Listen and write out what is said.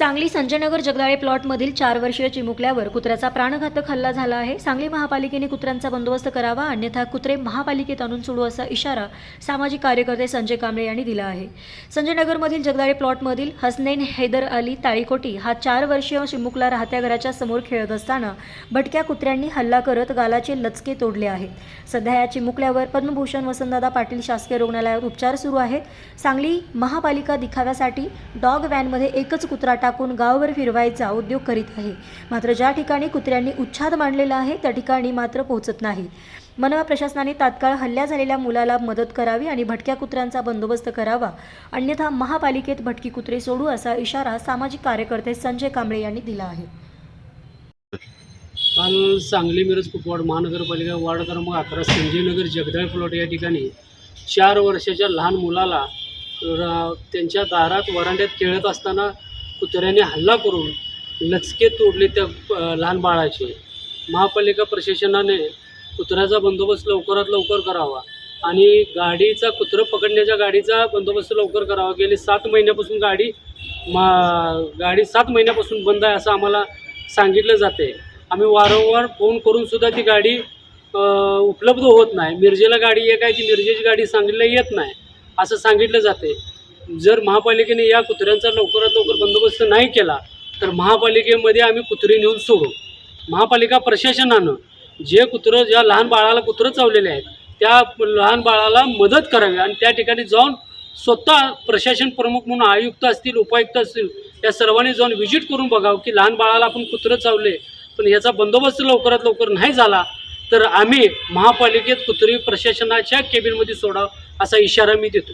सांगली संजयनगर जगदाळे प्लॉटमधील चार वर्षीय चिमुकल्यावर कुत्र्याचा प्राणघातक हल्ला झाला आहे. सांगली महापालिकेने कुत्र्यांचा बंदोबस्त करावा अन्यथा कुत्रे महापालिकेत आणून सोडू असा इशारा सामाजिक कार्यकर्ते संजय कांबळे यांनी दिला आहे. संजयनगरमधील जगदाळे प्लॉटमधील हसनैन हैदर अली ताळीकोटी हा चार वर्षीय चिमुकला राहत्या घराच्या समोर खेळत असताना भटक्या कुत्र्यांनी हल्ला करत गालाचे लचके तोडले आहेत. सध्या या चिमुकल्यावर पद्मभूषण वसंतदादा पाटील शासकीय रुग्णालयात उपचार सुरू आहेत. सांगली महापालिका दिखाव्यासाठी डॉग व्हॅनमध्ये एकच कुत्रा टाकून गावभर फिरवायचा उद्योग करीत आहे. मात्र ज्या ठिकाणी कुत्र्यांनी उच्छाद मांडलेला आहे त्या ठिकाणी मात्र पोहोचत नाही. मनवा प्रशासनाने तात्काळ हल्ल्या झालेल्या मुलाला मदत करावी आणि भटक्या कुत्र्यांचा बंदोबस्त करावा. अन्यथा महापालिकेत भटकी कुत्रे सोडू असा इशारा सामाजिक कार्यकर्ते संजय कांबळे यांनी दिला आहे. काल सांगली मिरज कुपवाड महानगरपालिका वार्ड क्रमांक अकरा संजयनगर जगदाळ प्लॉट या ठिकाणी चार वर्षाच्या लहान मुलाला त्यांच्या दारात वरांड्यात खेळत असताना कुत्र्याने हल्ला करून लचके तोडले त्या लहान बाळाचे. महापालिका प्रशासनाने कुत्र्याचा बंदोबस्त लवकरात लवकर करावा आणि गाडीचा कुत्रं पकडण्याच्या गाडीचा बंदोबस्त लवकर करावा. गेली सात महिन्यापासून गाडी मा गाडी सात महिन्यापासून बंद आहे असं आम्हाला सांगितलं जाते. आम्ही वारंवार फोन करूनसुद्धा ती गाडी उपलब्ध होत नाही. मिरजेला गाडी एक आहे ती मिरजेची गाडी सांगितलं येत नाही असं सांगितलं जाते. जर महापालिकेने या कुत्र्यांचा लवकरात लवकर बंदोबस्त नाही केला तर महापालिकेमध्ये आम्ही कुत्रे नेऊन सोडू. महापालिका प्रशासनानं जे कुत्रं ज्या लहान बाळाला कुत्रं चावलेले आहेत त्या लहान बाळाला मदत करावी आणि त्या ठिकाणी जाऊन स्वतः प्रशासन प्रमुख म्हणून आयुक्त असतील उपायुक्त असतील या सर्वांनी जाऊन व्हिजिट करून बघावं की लहान बाळाला आपण कुत्रं चावले पण याचा बंदोबस्त लवकरात लवकर नाही झाला तर आम्ही महापालिकेत कुत्री प्रशासनाच्या केबिनमध्ये सोडावं असा इशारा मी देतो.